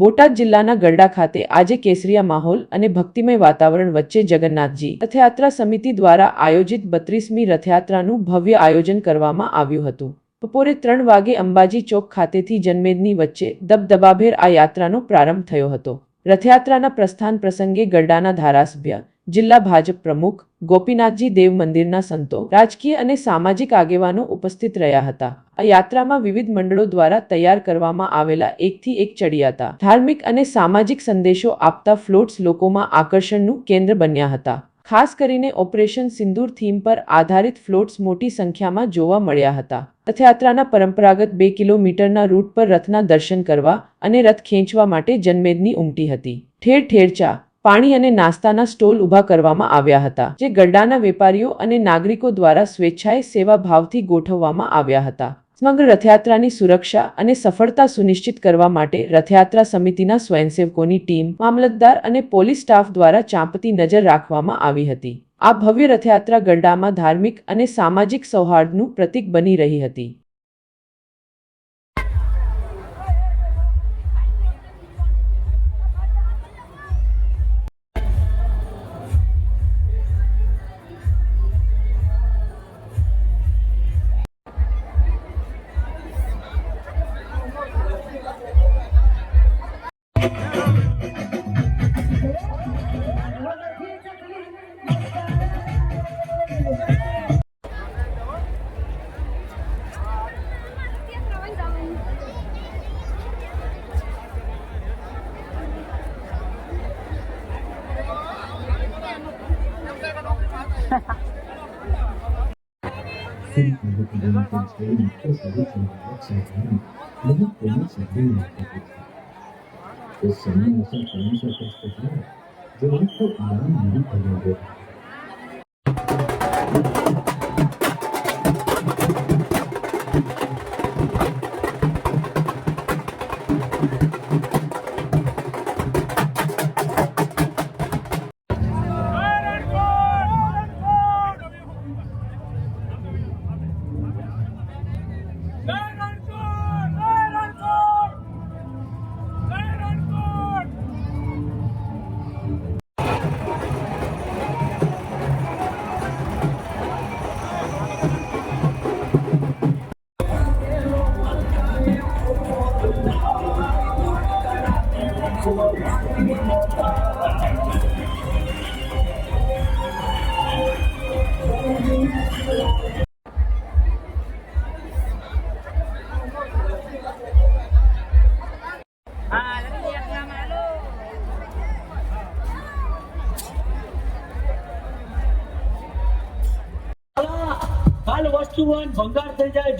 બોટાદ જિલ્લાના ગરડા ખાતે આજે કેસરીયા માહોલ અને ભક્તિમય વાતાવરણ વચ્ચે જગન્નાથજી રથયાત્રા સમિતિ દ્વારા આયોજિત બત્રીસમી રથયાત્રાનું ભવ્ય આયોજન કરવામાં આવ્યું હતું. બપોરે ત્રણ વાગે અંબાજી ચોક ખાતેથી જનમેદની વચ્ચે દબદબાભેર આ યાત્રાનો પ્રારંભ થયો હતો. રથયાત્રાના પ્રસ્થાન પ્રસંગે ગરડાના ધારાસભ્ય, જિલ્લા ભાજપ પ્રમુખ ગોપીનાથજી દેવ મંદિરના સંતો, રાજકીય અને સામાજિક આગેવાનો ઉપસ્થિત રહ્યા હતા. આ યાત્રામાં વિવિધ મંડળો દ્વારા તૈયાર કરવામાં આવેલા એકથી એક ચડિયાતા, ધાર્મિક અને સામાજિક સંદેશો આપતા ફ્લોટ્સ લોકોમાં આકર્ષણનું કેન્દ્ર બન્યા હતા. ખાસ કરીને ઓપરેશન સિંદૂર થીમ પર આધારિત ફ્લોટ્સ મોટી સંખ્યામાં જોવા મળ્યા હતા. રથયાત્રાના પરંપરાગત બે કિલોમીટરના રૂટ પર રથના દર્શન કરવા અને રથ ખેંચવા માટે જનમેદની ઉમટી હતી. ઠેર ઠેર ચા, પાણી અને નાસ્તાના સ્ટોલ ઊભા કરવામાં આવ્યા હતા, જે ગરડાના વેપારીઓ અને નાગરિકો દ્વારા સ્વેચ્છાએ સેવા ભાવથી ગોઠવવામાં આવ્યા હતા. સમગ્ર રથયાત્રાની સુરક્ષા અને સફળતા સુનિશ્ચિત કરવા માટે રથયાત્રા સમિતિના સ્વયંસેવકોની ટીમ, મામલતદાર અને પોલીસ સ્ટાફ દ્વારા ચાંપતી નજર રાખવામાં આવી હતી. આ ભવ્ય રથયાત્રા ગરડામાં ધાર્મિક અને સામાજિક સૌહાર્દનું પ્રતીક બની રહી હતી. City can look at anything straight and push the rich on the upside down. The help the rich are doing that everything. This semana se comienza a festejar. Yo no puedo dar un minuto de verdad. હોય ને ભંગાર થઈ જાય